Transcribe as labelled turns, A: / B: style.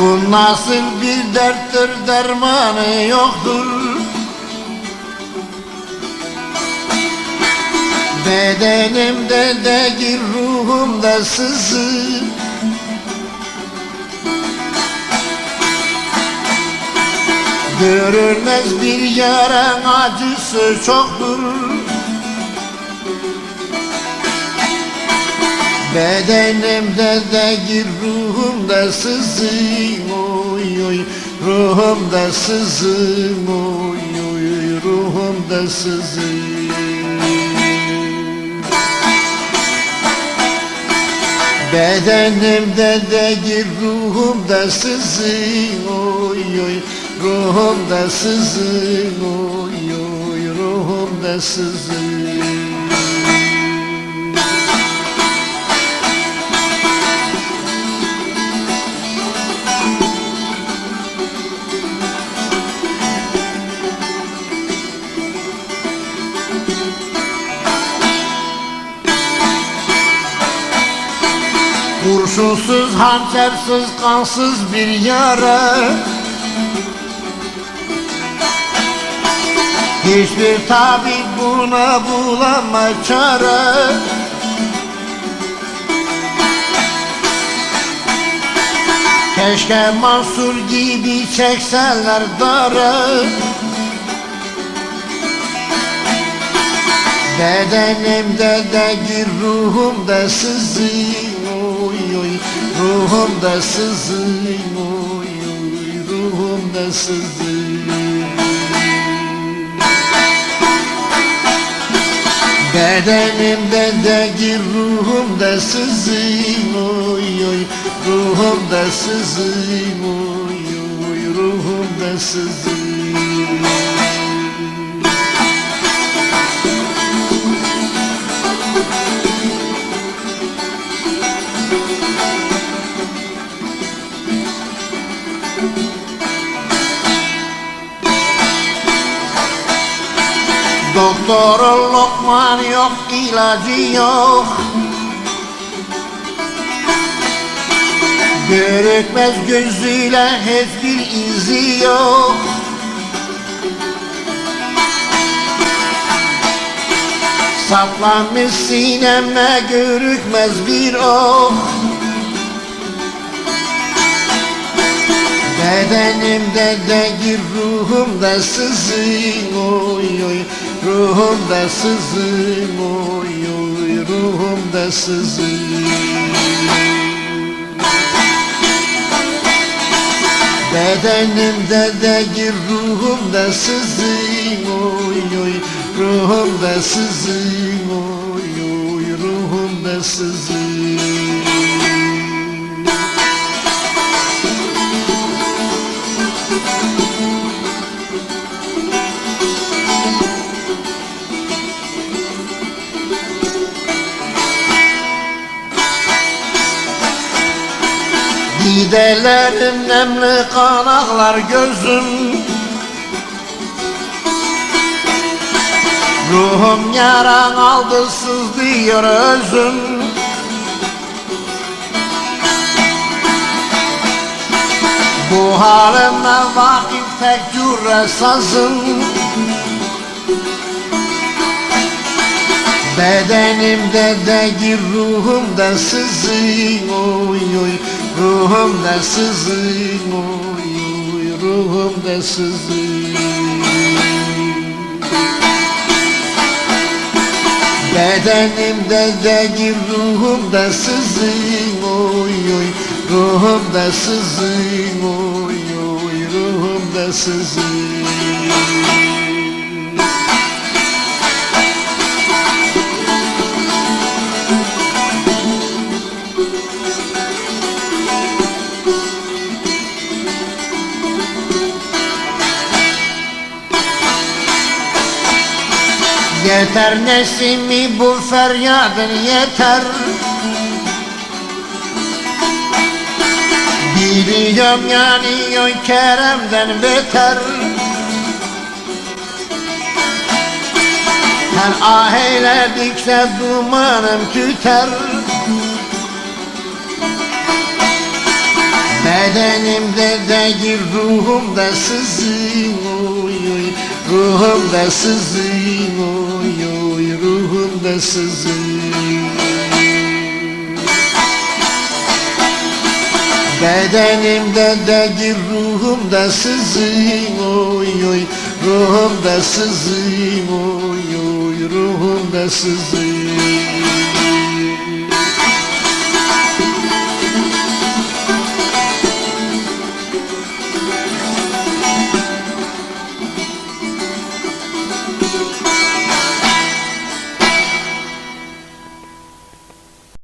A: Bu nasıl bir derttir dermanı yoktur. Bedenimde değil ruhumda sızı. Görülmez bir yaran acısı çoktur Bedenimde değil ruhumda sızım oy oy. Ruhumda sızım oy oy Ruhumda sızım. Bedenimde değil ruhumda sızım oy oy. Ruhumda sızım oy oy. Ruhumda sızım Kurşunsuz, hançersiz, kansız bir yara. Hiçbir tabip buna bulamaz çare. Keşke Mansur gibi çekseler darı Bedenimde değil ruhumda sızım oy oy. Ruhumda sızım oy oy. Ruhumda sızım Bedenimde değil ruhumda sızım oy oy. Ruhumda sızım oy oy. Ruhumda sızım Doktorun lokman yok, ilacı yok. Görükmez gözüyle hiçbir izi yok. Saplanmış sineme görükmez bir ok. Bedenimde değil ruhumda sızım oy oy Ruhumda sızım oy Ruhumda sızım. Bedenimde değil ruhumda sızım oy Ruhumda sızım oy Ruhumda sızım Didelerim nemli kanaklar gözüm. Ruhum yaran aldı sızlıyor özüm. Bu halime vakit tek cüre sazım Bedenimde değil ruhumda sızım oy oy. Ruhumda sızım oy oy. Ruhumda sızım Bedenimde değil ruhumda sızım oy oy. Ruhumda sızım oy oy. Ruhumda sızım Yeter nesimi bu feryadın yeter. Biliyorum yanıyor Kerem'den beter. Her ah eyledikçe dumanım tüter. Bedenimde değil ruhumda oy Ruhumda sızın oy oy Ruhumda sızın Bedenimde değil ruhumda sızın oy oy Ruhumda sızın oy oy Ruhumda sızın